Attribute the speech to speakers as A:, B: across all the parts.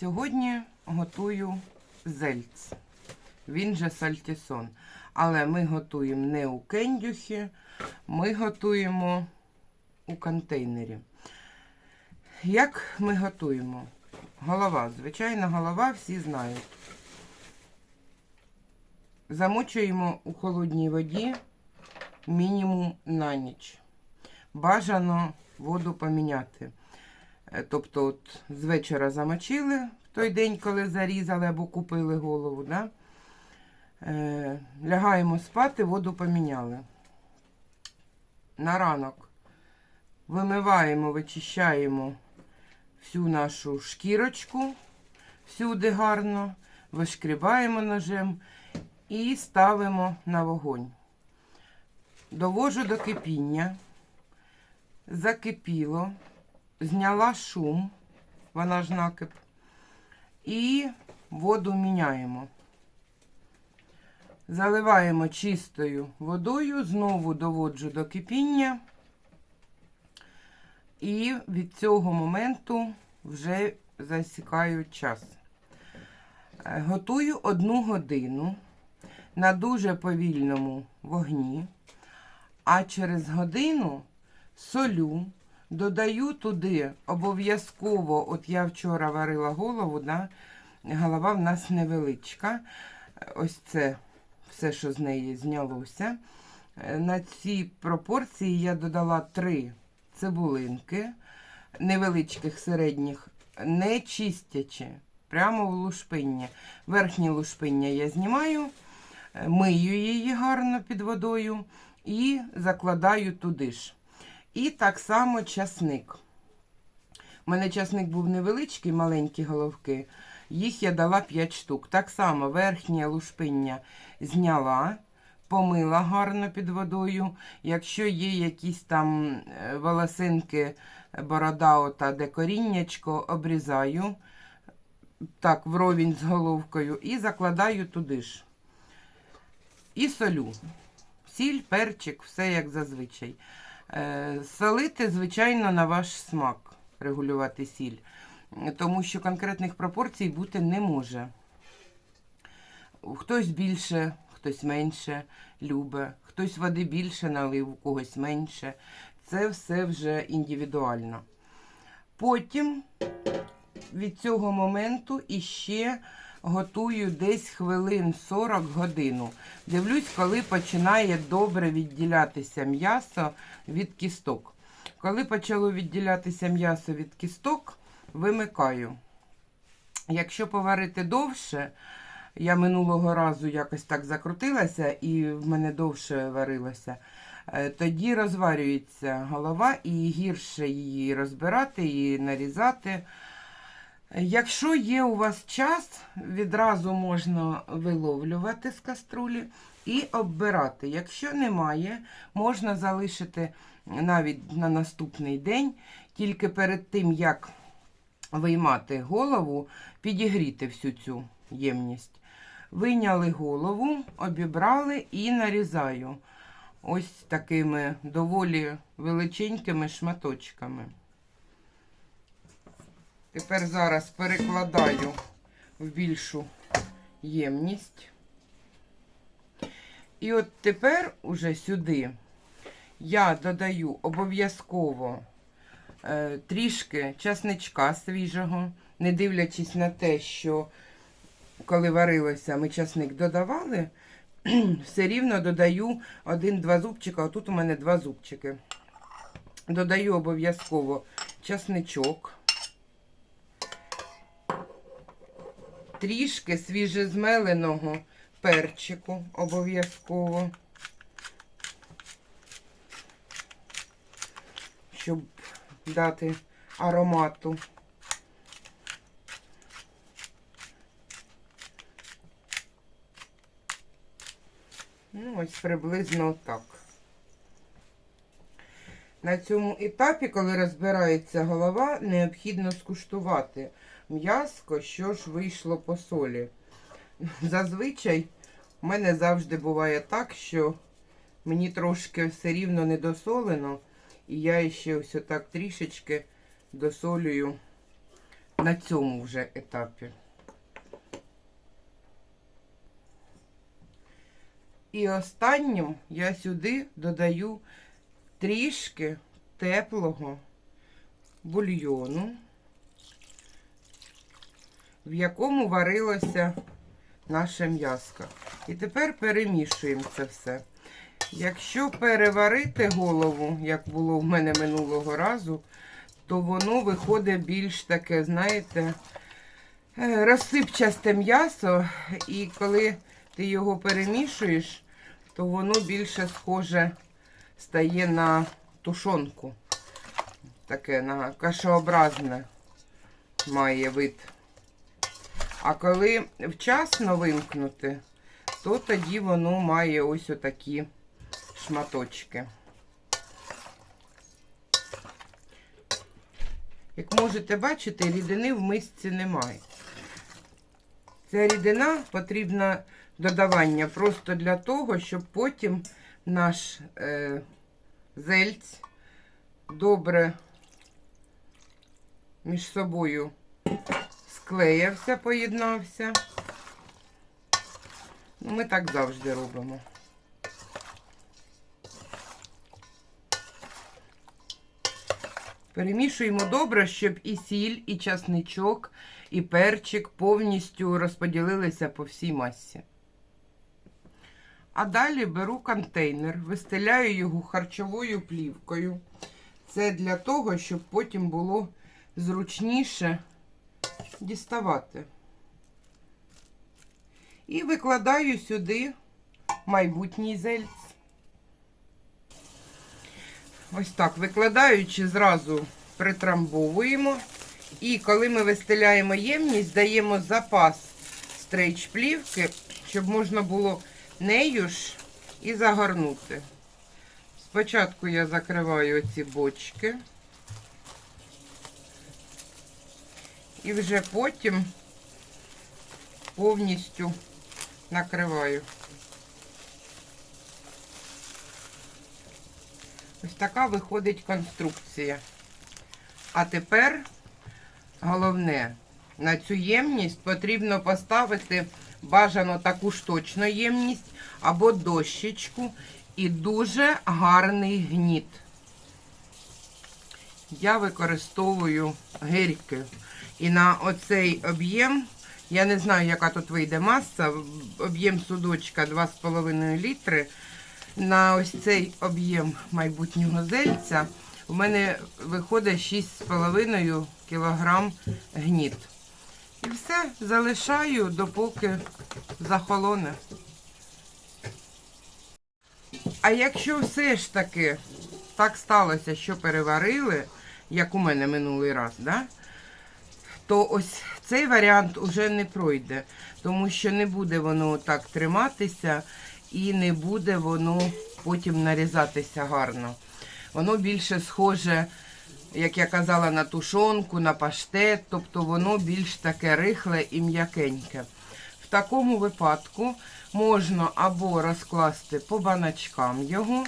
A: Сьогодні готую зельц. Він же сальтісон. Але ми готуємо не у кендюхі, ми готуємо у контейнері. Як ми готуємо? Голова. Звичайно, голова всі знають. Замочуємо у холодній воді мінімум на ніч. Бажано воду поміняти. Е, Тобто, от з вечора замочили в той день, коли зарізали або купили голову. Да? Е, лягаємо спати, воду поміняли. На ранок вимиваємо, вичищаємо всю нашу шкірочку, всюди гарно, вишкрібаємо ножем і ставимо на вогонь. Довожу до кипіння, закипіло, зняла шум, вона ж накип, і воду міняємо. Заливаємо чистою водою, знову доводжу до кипіння. І від цього моменту вже засікаю час. Е, Готую одну годину на дуже повільному вогні, а через годину солю, додаю туди обов'язково, от я вчора варила голову, да, голова в нас невеличка. Ось це все, що з неї знялося. Е, На ці пропорції я додала три цибулинки невеличких середніх, не чистячи, прямо в лушпиння. Верхнє лушпиння я знімаю, е, мию її гарно під водою і закладаю туди ж. І так само часник. У мене часник був невеличкий, маленькі головки. Їх я дала 5 штук. Так само верхнє лушпиння зняла, помила гарно під водою. Якщо є якісь там е, волосинки, борода, ота, де коріннячко, обрізаю так, вровень з головкою і закладаю туди ж. І солю. Сіль, перчик, все як зазвичай. Е, солити, звичайно, на ваш смак регулювати сіль, тому що конкретних пропорцій бути не може. Хтось більше, хтось менше любить, хтось води більше налив, у когось менше. Це все вже індивідуально. Потім від цього моменту іще готую десь хвилин 40 годину. Дивлюсь, коли починає добре відділятися м'ясо від кісток. Коли почало відділятися м'ясо від кісток, вимикаю. Якщо поварити довше, я минулого разу якось так закрутилася і в мене довше варилося. е, Тоді розварюється голова і гірше її розбирати і нарізати. Якщо є у вас час, відразу можна виловлювати з каструлі і оббирати. Якщо немає, можна залишити навіть на наступний день, тільки перед тим, як виймати голову, підігріти всю цю ємність. Вийняли голову, обібрали і нарізаю ось такими доволі величенькими шматочками. Тепер зараз перекладаю в більшу ємність. І от тепер уже сюди я додаю обов'язково е, трішки часничка свіжого, не дивлячись на те, що коли варилося, ми часник додавали, все рівно додаю один-два зубчика. Отут у мене два зубчики. Додаю обов'язково часничок. Трішки свіжезмеленого перчику обов'язково. Щоб дати аромату. Ну, ось приблизно так. На цьому етапі, коли розбирається голова, необхідно скуштувати м'яско, що ж вийшло по солі. Зазвичай в мене завжди буває так, що мені трошки все рівно недосолено, і я ще ось отак трішечки досолюю на цьому вже етапі. І останнім я сюди додаю трішки теплого бульйону, в якому варилося наше м'яско. І тепер перемішуємо це все. Якщо переварити голову, як було в мене минулого разу, то воно виходить більш таке, знаєте, е, розсипчасте м'ясо, і коли ти його перемішуєш, то воно більше схоже стає на тушонку. Таке на кашеобразне має вид. А коли вчасно вимкнути, то тоді воно має ось отакі шматочки. Як можете бачити, рідини в мисці немає. Ця рідина потрібна додавання просто для того, щоб потім наш е, зельць добре між собою склеявся, поєднався. Ну, Ми так завжди робимо. Перемішуємо добре, щоб і сіль, і часничок, і перчик повністю розподілилися по всій масі. А далі беру контейнер, вистеляю його харчовою плівкою. Це для того, щоб потім було зручніше діставати. І викладаю сюди майбутній зельць. Ось так, викладаючи, зразу притрамбовуємо. І коли ми вистеляємо ємність, даємо запас стрейч плівки, щоб можна було нею ж і загорнути. Спочатку я закриваю ці бочки. І вже потім повністю накриваю. Ось така виходить конструкція. А тепер головне, на цю ємність потрібно поставити бажано таку ж точно ємність або дощечку і дуже гарний гніт. Я використовую гирьки. І на оцей об'єм, я не знаю, яка тут вийде маса, об'єм судочка 2,5 літри. На ось цей об'єм майбутнього зельця у мене виходить 6,5 кг гніт. І все залишаю, допоки захолоне. А якщо все ж таки так сталося, що переварили, як у мене минулий раз, да? то ось цей варіант уже не пройде, тому що не буде воно так триматися і не буде воно потім нарізатися гарно. Воно більше схоже, як я казала, на тушонку, на паштет, тобто воно більш таке рихле і м'якеньке. В такому випадку можна або розкласти по баночкам його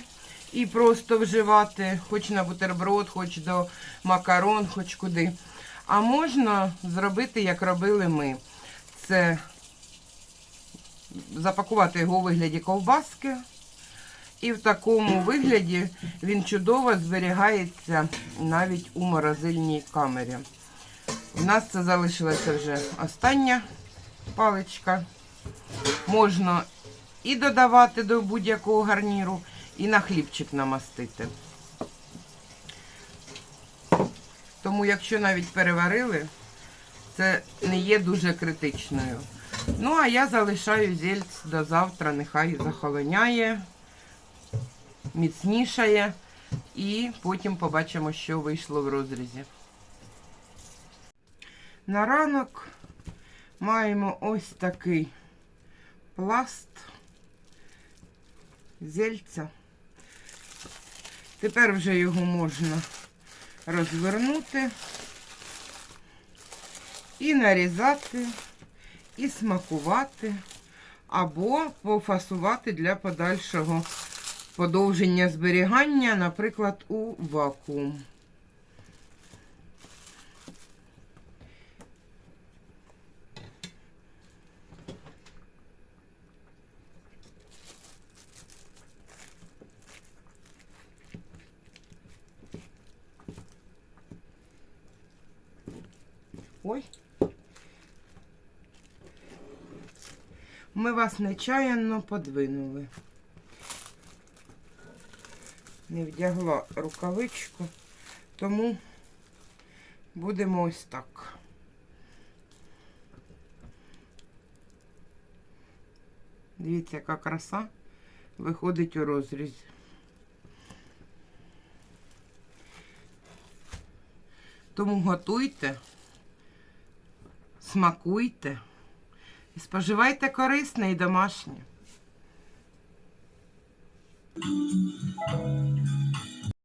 A: і просто вживати, хоч на бутерброд, хоч до макарон, хоч куди. А можна зробити, як робили ми. Це запакувати його у вигляді ковбаски. І в такому вигляді він чудово зберігається навіть у морозильній камері. У нас це залишилася вже остання паличка. Можна і додавати до будь-якого гарніру, і на хлібчик намастити. Тому, якщо навіть переварили, це не є дуже критичною. Ну, а я залишаю зельць до завтра, нехай захолоняє, міцнішає, і потім побачимо, що вийшло в розрізі. На ранок маємо ось такий пласт зельця. Тепер вже його можна розвернути і нарізати, і смакувати, або пофасувати для подальшого подовження зберігання, наприклад, у вакуум. Ой, ми вас нечаянно подвинули. Не вдягла рукавичку, тому будемо ось так. Дивіться, яка краса виходить у розріз. Тому готуйте, смакуйте і споживайте корисне і домашнє.